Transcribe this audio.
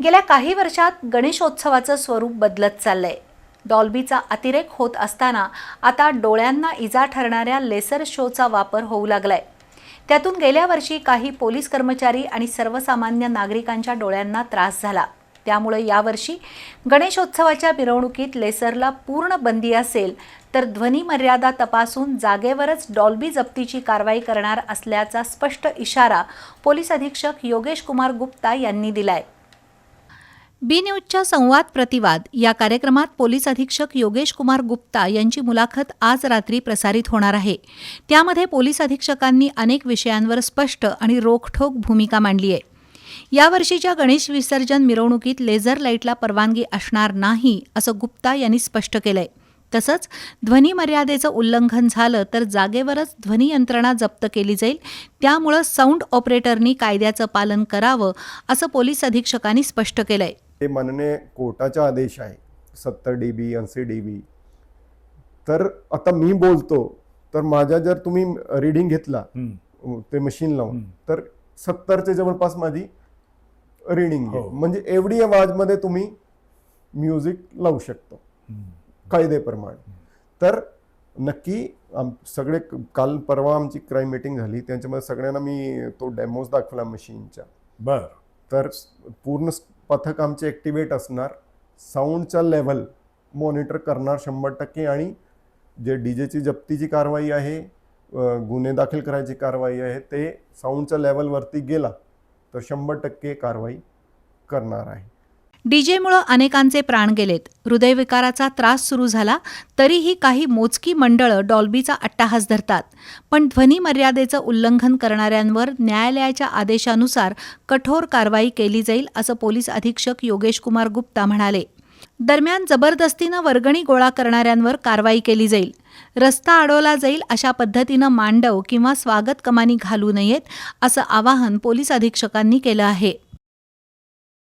गेल्या काही वर्षात गणेशोत्सवाचं स्वरूप बदलत चाललंय. डॉल्बीचा अतिरेक होत असताना आता डोळ्यांना इजा ठरणाऱ्या लेसर शोचा वापर होऊ लागलाय. त्यातून गेल्या वर्षी काही पोलीस कर्मचारी आणि सर्वसामान्य नागरिकांच्या डोळ्यांना त्रास झाला. त्यामुळे यावर्षी गणेशोत्सवाच्या मिरवणुकीत लेसरला पूर्ण बंदी असेल तर ध्वनी मर्यादा तपासून जागेवरच डॉल्बी जप्तीची कारवाई करणार असल्याचा स्पष्ट इशारा पोलीस अधीक्षक योगेश कुमार गुप्ता यांनी दिलाय. बी न्यूजच्या संवाद प्रतिवाद या कार्यक्रमात पोलीस अधीक्षक योगेश कुमार गुप्ता यांची मुलाखत आज रात्री प्रसारित होणार आहे. त्यामध्ये पोलीस अधीक्षकांनी अनेक विषयांवर स्पष्ट आणि रोखठोक भूमिका मांडली आहे. यावर्षीच्या गणेश विसर्जन मिरवणुकीत लेझर लाईटला परवानगी असणार नाही असं गुप्ता यांनी स्पष्ट केलंय. तसंच ध्वनी मर्यादेचं उल्लंघन झालं तर जागेवरच ध्वनी यंत्रणा जप्त केली जाईल त्यामुळं साऊंड ऑपरेटरनी कायद्याचं पालन करावं असं पोलीस अधीक्षकांनी स्पष्ट केलंय. हे माननीय कोर्टाचा आदेश आहे सत्तर डी बी ऐंशी डी बी तर आता मी बोलतो तर माझ्या जर तुम्ही रिडिंग घेतला. ते मशीन लावून. तर सत्तरच्या जवळपास माझी रिडिंग हो. म्हणजे एवढी आवाजमध्ये तुम्ही म्युझिक लावू शकतो. कायदेप्रमाणे तर नक्की आम सगळे काल परवा आमची क्राईम मीटिंग झाली त्यांच्यामध्ये सगळ्यांना मी तो डेमोज दाखवला मशीनच्या बर तर पूर्ण पथक आमचे ॲक्टिवेट असणार. साऊंडचा लेवल मॉनिटर करणार शंभर टक्के आणि जे डी जेची जप्तीची कारवाई आहे गुन्हे दाखल करायची कारवाई आहे ते साऊंडच्या लेवलवरती गेला तर शंभर टक्के कारवाई करणार आहे. डीजेमुळं अनेकांचे प्राण गेलेत. हृदयविकाराचा त्रास सुरू झाला तरीही काही मोजकी मंडळं डॉल्बीचा अट्टाहास धरतात. पण ध्वनी मर्यादेचं उल्लंघन करणाऱ्यांवर न्यायालयाच्या आदेशानुसार कठोर कारवाई केली जाईल असं पोलीस अधीक्षक योगेश कुमार गुप्ता म्हणाले. दरम्यान जबरदस्तीनं वर्गणी गोळा करणाऱ्यांवर कारवाई केली जाईल. रस्ता अडवला जाईल अशा पद्धतीनं मांडव किंवा स्वागत कमानी घालू नयेत असं आवाहन पोलीस अधीक्षकांनी केलं आहे.